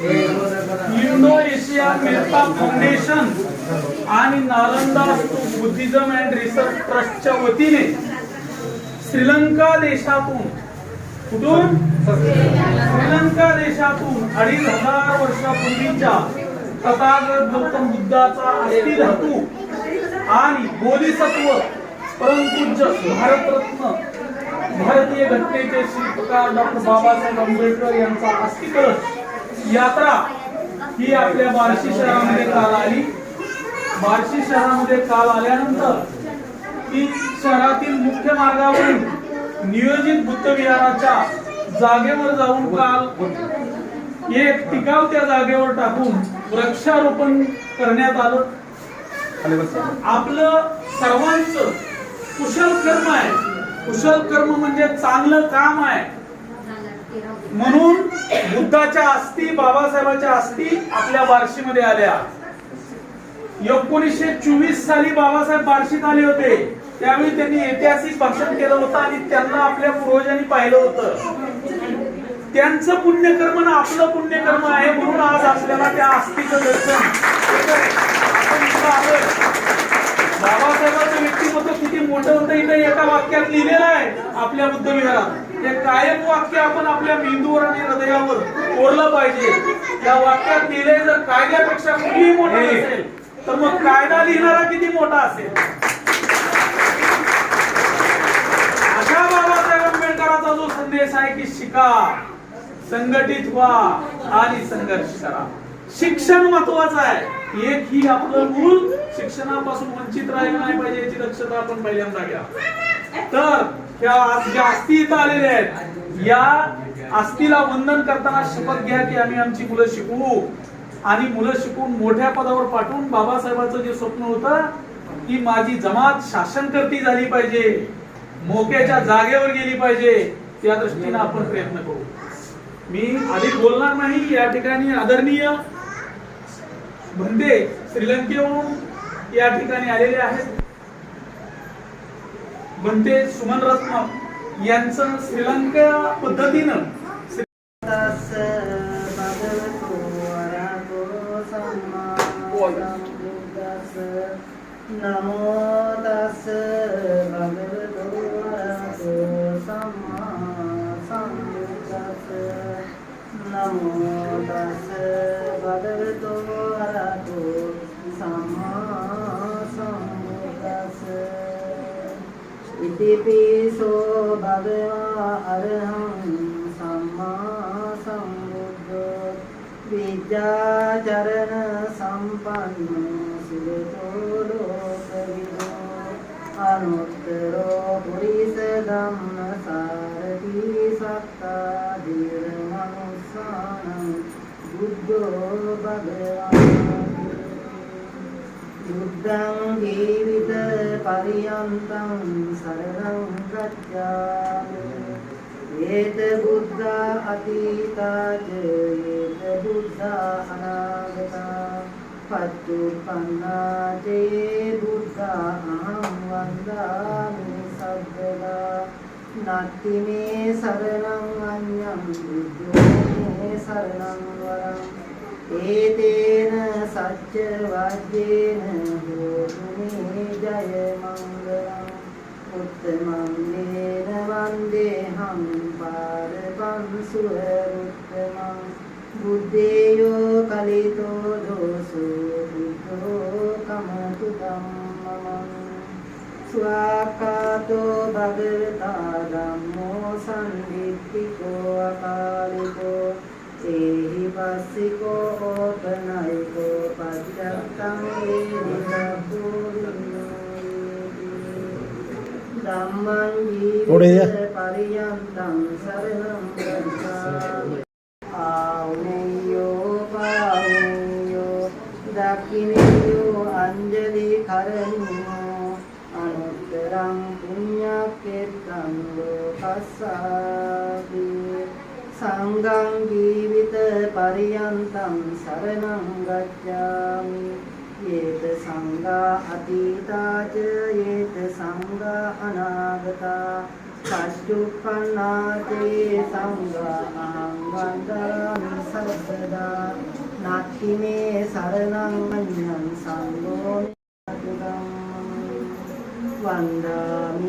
Indo Asia Mehta foundation आणि Nalanda Buddhism and research ट्रस्टच्या वतीने श्रीलंका देशातून कुठून? श्रीलंका देशातून अडीच हजार वर्षापूर्वीच्या तथागत गौतम बुद्धाचा अस्थि धातू आणि बोधिसत्व परमपूज्य भारतरत्न भारतीय घटनेचे शिल्पकार डॉक्टर बाबासाहेब आंबेडकर यांचा अस्थिकलश यात्रा ही आपल्या बार्शी शहरामध्ये काल आली. बार्शी शहरामध्ये काल आल्यानंतर ती शहरातील मुख्य मार्गावरून नियोजित बुद्धविहाराच्या जागेवर जाऊन काल एक टिकाव त्या जागेवर टाकून वृक्षारोपण करण्यात आलं. आपलं सर्वांचं कुशल कर्म आहे. कुशल कर्म म्हणजे चांगलं काम आहे. म्हणून बुद्धाच्या अस्थी बाबासाहेबांच्या अस्थी आपल्या बार्शीमध्ये आल्या. एकोणीसशे चोवीस साली बाबासाहेब बार्शीत आले होते. त्यावेळी त्यांनी ऐतिहासिक भाषण केलं होतं आणि त्यांना आपल्या पूर्वजांनी पाहिलं होतं. त्यांचं पुण्यकर्म ना आपलं पुण्यकर्म आहे म्हणून आज आपल्याला त्या अस्थीचं दर्शन बाबासाहेबांचं व्यक्तिमत्व किती मोठं होतं इथं एका वाक्यात लिहिलेलं आहे आपल्या बुद्ध विहारात हे कायम वाक्य आपण आपल्या मेंदूवर आणि हृदयावर कोरलं पाहिजे. या वाक्यात लिहिले जर कायद्यापेक्षा कुठेही मोठं असेल तर मग कायदा लिहिणारा किती मोठा असेल? अशा बाबासाहेब आंबेडकरांचा जो संदेश आहे की शिका संघटित व्हा आणि संघर्ष करा. शिक्षण महत्वाचं आहे. एक ही आपलं मूल शिक्षणापासून वंचित राहिलं नाही पाहिजे याची दक्षता आपण पहिल्यांदा घ्या. तर त्या आज ज्या अस्थि इथं आलेल्या आहेत. या अस्थीला वंदन करताना शपथ घ्या की आम्ही आमची मुलं शिकवू आणि मुलं शिकून मोठ्या पदावर पाठवून बाबासाहेबांचं जे स्वप्न होतं की माझी जमात शासनकर्ती झाली पाहिजे मोक्याच्या जागेवर गेली पाहिजे त्या दृष्टीने आपण प्रयत्न करू. मी अधिक बोलणार नाही या ठिकाणी आदरणीय भंते श्रीलंकेहून या ठिकाणी आलेले आहेत. भंते सुमन रत्न यांचं श्रीलंका पद्धतीनं सम्मा नमो दास भगवतो सम्मा सम्बुद्धस्स नमो दास भगवतो ඉතිපිසෝ භගවා අරහං සම්මා සම්බුද්ධෝ විද්‍යාචරණ සම්පන්නෝ සුරතෝ ලෝකවිදෝ අනුත්තරෝ පුරිස ධම්ම සාරති සත්තා දීර මනුස්සානං බුද්ධෝ භගවා බුද්ධං ජීවිත පරියන්තං සරණං ගච්ඡාමි ඒත බුද්ධා අතීතාච ඒත බුද්ධා අනාගතා පත්තුප්පන්නා චේ බුද්ධා අහං වන්දාමි සබ්බදා නත්ති මේ සරණං අඤ්ඤං බුද්ධෝ මේ සරණං වරං ඒතේන සච්ච වද්දේන භූමේ ජය මංගලං. උත්තමං නේන වන්දේහං පාරපං සුරමුත්තමං බුද්ධේයෝ කලිතෝ දෝසෝ බුද්ධෝ කමතු ධම්මං ස්වාකාතෝ භගවතා Siko openai ko pajak tangi Dhamman jive pariyantam saranam gacchami Auneyo pauneyo dakineyo anjali karanyo Anuttarang punyakettam lokassabi සංඝං ජීවිත පරියන්තං සරණං ගච්ඡාමි। යේත සංඝා අතීතාච යේත සංඝා අනාගතා। පච්චුප්පන්නාතේ සංඝා අහං වන්දනාමි සබ්බදා නක්ඛිමේ සරණං මඤ්ඤං සංඝෝ වන්දාමි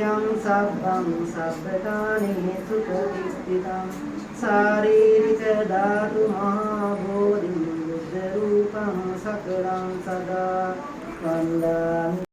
යම් සබ්බං සබ්බදානේසු ප්‍රතිස්ථිතං ශාරීරික ධාතු මහා බෝධි රූපං සකලං සදා වන්දාමි.